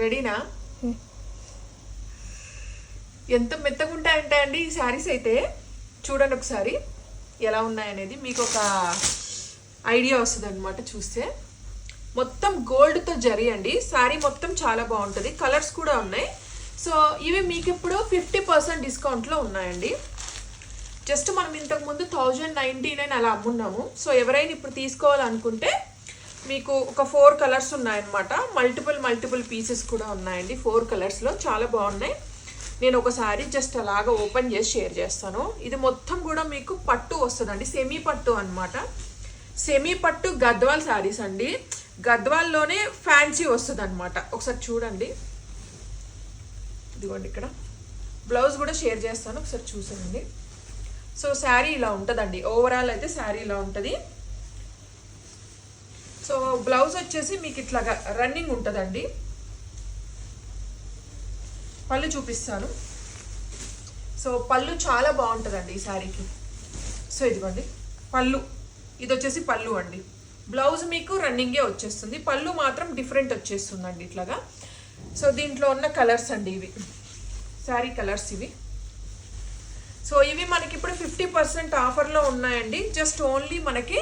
రెడీనా ఎంత మెత్తగా ఉంటాయంటే అండి ఈ శారీస్ అయితే. చూడండి ఒకసారి ఎలా ఉన్నాయనేది. మీకు ఒక ఐడియా వస్తుంది అనమాట చూస్తే. మొత్తం గోల్డ్తో జరి అండి. శారీ మొత్తం చాలా బాగుంటుంది. కలర్స్ కూడా ఉన్నాయి. సో ఇవి మీకు ఇప్పుడు ఫిఫ్టీ పర్సెంట్ డిస్కౌంట్లో ఉన్నాయండి. జస్ట్ మనం ఇంతకు ముందు థౌజండ్ నైంటీ నైన్ అలా అమ్మున్నాము. సో ఎవరైనా ఇప్పుడు తీసుకోవాలనుకుంటే మీకు ఒక ఫోర్ కలర్స్ ఉన్నాయన్నమాట. మల్టిపుల్ మల్టిపుల్ పీసెస్ కూడా ఉన్నాయండి. ఫోర్ కలర్స్లో చాలా బాగున్నాయి. నేను ఒకసారి జస్ట్ అలాగా ఓపెన్ చేసి షేర్ చేస్తాను. ఇది మొత్తం కూడా మీకు పట్టు వస్తుందండి. సెమీ పట్టు అనమాట సెమీ పట్టు గద్వాల్ శారీస్ అండి. గద్వాల్లోనే ఫ్యాన్సీ వస్తుంది అనమాట ఒకసారి చూడండి. ఇదిగోండి ఇక్కడ. బ్లౌజ్ కూడా షేర్ చేస్తాను. ఒకసారి చూసేయండి. సో శారీ ఇలా ఉంటుందండి. ఓవరాల్ అయితే శారీ ఇలా ఉంటుంది. సో బ్లౌజ్ వచ్చేసి మీకు ఇట్లాగా రన్నింగ్ ఉంటుందండి. పళ్ళు చూపిస్తాను. సో పళ్ళు చాలా బాగుంటుందండి ఈ శారీకి. సో ఇదిగోండి పళ్ళు. ఇది వచ్చేసి పళ్ళు అండి. బ్లౌజ్ మీకు రన్నింగే వచ్చేస్తుంది. పళ్ళు మాత్రం డిఫరెంట్ వచ్చేస్తుందండి ఇట్లాగా. సో దీంట్లో ఉన్న కలర్స్ అండి ఇవి. శారీ కలర్స్ ఇవి. సో ఇవి మనకి ఇప్పుడు ఫిఫ్టీ పర్సెంట్ ఆఫర్లో ఉన్నాయండి. జస్ట్ ఓన్లీ మనకి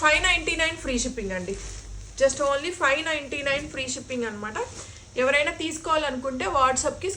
five ninety nine free shipping అండి. Just only five ninety nine free shipping అనమాట ఎవరైనా తీసుకోవాలనుకుంటే వాట్సాప్కి